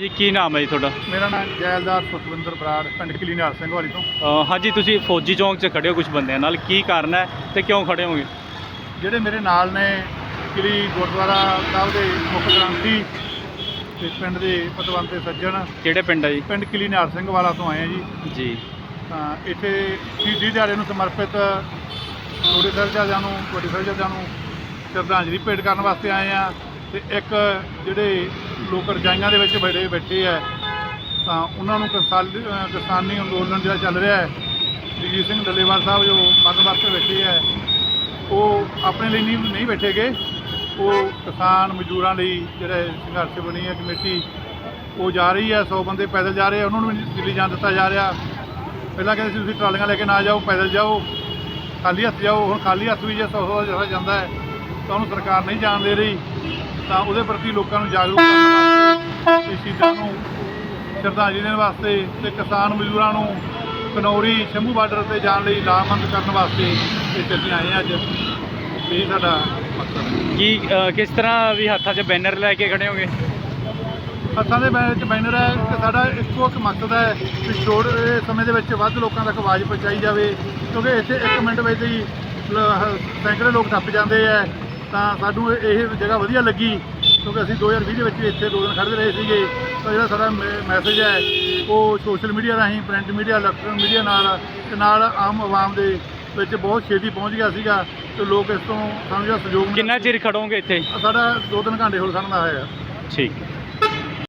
ਜੀ ਕੀ ਨਾਮ ਹੈ ਜੀ ਤੁਹਾਡਾ? ਮੇਰਾ ਨਾਮ ਜੈਲਦਾਰ ਸੁਖਵਿੰਦਰ ਬਰਾੜ ਪਿੰਡ ਕਿਲੀ ਸਿੰਘ ਵਾਲੀ ਤੋਂ। ਅ, ਹਾਂਜੀ ਤੁਸੀਂ ਫੌਜੀ ਚੌਂਕ 'ਚ ਖੜੇ ਹੋ ਕੁਝ ਬੰਦਿਆਂ ਨਾਲ। ਕੀ ਕਾਰਨ ਹੈ ਤੇ ਕਿਉਂ ਖੜੇ ਹੋਗੇ? ਜਿਹੜੇ ਮੇਰੇ ਨਾਲ ਨੇ ਕਿਲੀ ਗੁਰਦੁਆਰਾ ਸਾਹਿਬ ਦੇ ਮੁੱਖ ਗ੍ਰੰਥੀ ਤੇ ਪਿੰਡ ਦੇ ਪਤਵੰਤ ਸੱਜਣ। ਕਿਹੜੇ ਪਿੰਡ ਹੈ ਜੀ? ਪਿੰਡ ਕਿਲੀ ਸਿੰਘ ਵਾਲਾ ਤੋਂ ਆਏ ਆ ਜੀ। ਜੀ। ਤਾਂ ਇੱਥੇ ਸ਼ਹੀਦੀ ਦਿਹਾੜੇ ਨੂੰ ਸਮਰਪਿਤ ਛੋਟੇ ਸਾਹਿਬਜ਼ਾਦਿਆਂ ਨੂੰ ਵੱਡੇ ਸਾਹਿਬਜ਼ਾਦਿਆਂ ਨੂੰ ਸ਼ਰਧਾਂਜਲੀ ਭੇਟ ਕਰਨ ਵਾਸਤੇ ਆਏ ਆ ਤੇ ਇੱਕ ਜਿਹੜੇ ਲੋਕ ਰਜਾਈਆਂ ਦੇ ਵਿੱਚ ਬੜੇ ਬੈਠੇ ਆ। ਤਾਂ ਉਹਨਾਂ ਨੂੰ ਕਿਸਾਨ, ਕਿਸਾਨੀ ਅੰਦੋਲਨ ਜਿਹੜਾ ਚੱਲ ਰਿਹਾ ਹੈ, ਜਗਜੀਤ ਸਿੰਘ ਡੱਲੇਵਾਲ ਸਾਹਿਬ ਜੋ ਮਰਨ ਵਾਸਤੇ ਬੈਠੇ ਆ, ਉਹ ਆਪਣੇ ਲਈ ਨਹੀਂ ਨਹੀਂ ਬੈਠੇਗੇ ਉਹ ਕਿਸਾਨ ਮਜ਼ਦੂਰਾਂ ਲਈ ਜਿਹੜੇ ਸੰਘਰਸ਼ ਬਣੀ ਹੈ, ਕਮੇਟੀ, ਉਹ ਜਾ ਰਹੀ ਹੈ। 100 ਬੰਦੇ ਪੈਦਲ ਜਾ ਰਹੇ ਆ, ਉਹਨਾਂ ਨੂੰ ਵੀ ਦਿੱਲੀ ਜਾਣ ਦਿੱਤਾ ਜਾ ਰਿਹਾ। ਪਹਿਲਾਂ ਕਹਿੰਦੇ ਸੀ, ਤੁਸੀਂ ਟਰਾਲੀਆਂ ਲੈ ਕੇ ਨਾ ਜਾਓ, ਪੈਦਲ ਜਾਓ। ਖਾਲੀ ਹੱਥ ਜਾਓ। ਹੁਣ ਖਾਲੀ ਹੱਥ ਵੀ ਜੇ 100 100 ਜਿਹੜਾ ਜਾਂਦਾ ਹੈ ਤਾਂ ਉਹਨੂੰ ਸਰਕਾਰ ਨਹੀਂ ਜਾਣ ਦੇ ਰਹੀ ਤਾਂ ਉਹਦੇ ਪ੍ਰਤੀ ਲੋਕਾਂ ਨੂੰ ਜਾਗਰੂਕ ਕਰਨ ਵਾਸਤੇ ਤੇ ਸ਼ਹੀਦਾਂ ਨੂੰ ਸ਼ਰਧਾਂਜਲੀ ਦੇਣ ਵਾਸਤੇ ਤੇ ਕਿਸਾਨ ਮਜ਼ਦੂਰਾਂ ਨੂੰ ਕਨੌਰੀ ਸ਼ੰਭੂ ਬਾਰਡਰ ਤੇ ਜਾਣ ਲਈ ਲਾਮਬੰਦ ਕਰਨ ਵਾਸਤੇ ਇੱਥੇ ਅਸੀਂ ਆਏ ਹਾਂ ਅੱਜ। ਇਹ ਸਾਡਾ ਮਕਸਦ ਹੈ। ਕੀ ਅ, ਕਿਸ ਤਰ੍ਹਾਂ ਵੀ ਹੱਥਾਂ 'ਚ ਬੈਨਰ ਲੈ ਕੇ ਖੜੇ ਹੋਗੇ? ਹੱਥਾਂ ਦੇ ਵਿੱਚ ਬੈਨਰ ਹੈ ਕਿ ਸਾਡਾ ਇੱਕੋ ਇੱਕ ਮਕਸਦ ਹੈ ਕਿ ਛੋੜ ਇਹ ਸਮੇਂ ਦੇ ਵਿੱਚ ਵੱਧ ਲੋਕਾਂ ਤੱਕ ਆਵਾਜ਼ ਪਹੁੰਚਾਈ ਜਾਵੇ ਕਿਉਂਕਿ ਇੱਥੇ 1 ਮਿੰਟ ਵਿੱਚ ਹੀ ਲ- ਹ- ਸੈਂਕੜੇ ਲੋਕ ਟੱਪ ਜਾਂਦੇ ਆ। ਤਾਂ ਸਾਨੂੰ ਇਹ ਜਗ੍ਹਾ ਵਧੀਆ ਲੱਗੀ ਕਿਉਂਕਿ ਅਸੀਂ 2020 ਦੇ ਵਿੱਚ ਇੱਥੇ ਦੋ ਦਿਨ ਖੜ੍ਹਦੇ ਰਹੇ ਸੀਗੇ। ਤਾਂ ਜਿਹੜਾ ਸਾਡਾ ਮੈਸੇਜ ਹੈ ਉਹ ਸੋਸ਼ਲ ਮੀਡੀਆ ਰਾਹੀਂ ਪ੍ਰਿੰਟ ਮੀਡੀਆ ਇਲੈਕਟ੍ਰੋਨਿਕ ਮੀਡੀਆ ਨਾਲ ਤੇ ਨਾਲ ਆਮ ਆਵਾਮ ਦੇ ਵਿੱਚ ਬਹੁਤ ਛੇਤੀ ਪਹੁੰਚ ਗਿਆ ਸੀਗਾ ਤੇ ਲੋਕ ਇਸ ਤੋਂ ਸਾਨੂੰ ਜਿਹੜਾ ਸਹਿਯੋਗ ਕਿੰਨਾ ਚਿਰ ਖੜੋਗੇ ਇੱਥੇ? ਸਾਡਾ ਦੋ ਤਿੰਨ ਘੰਟੇ ਹੋਰ ਦਾ ਹੋਇਆ ਠੀਕ।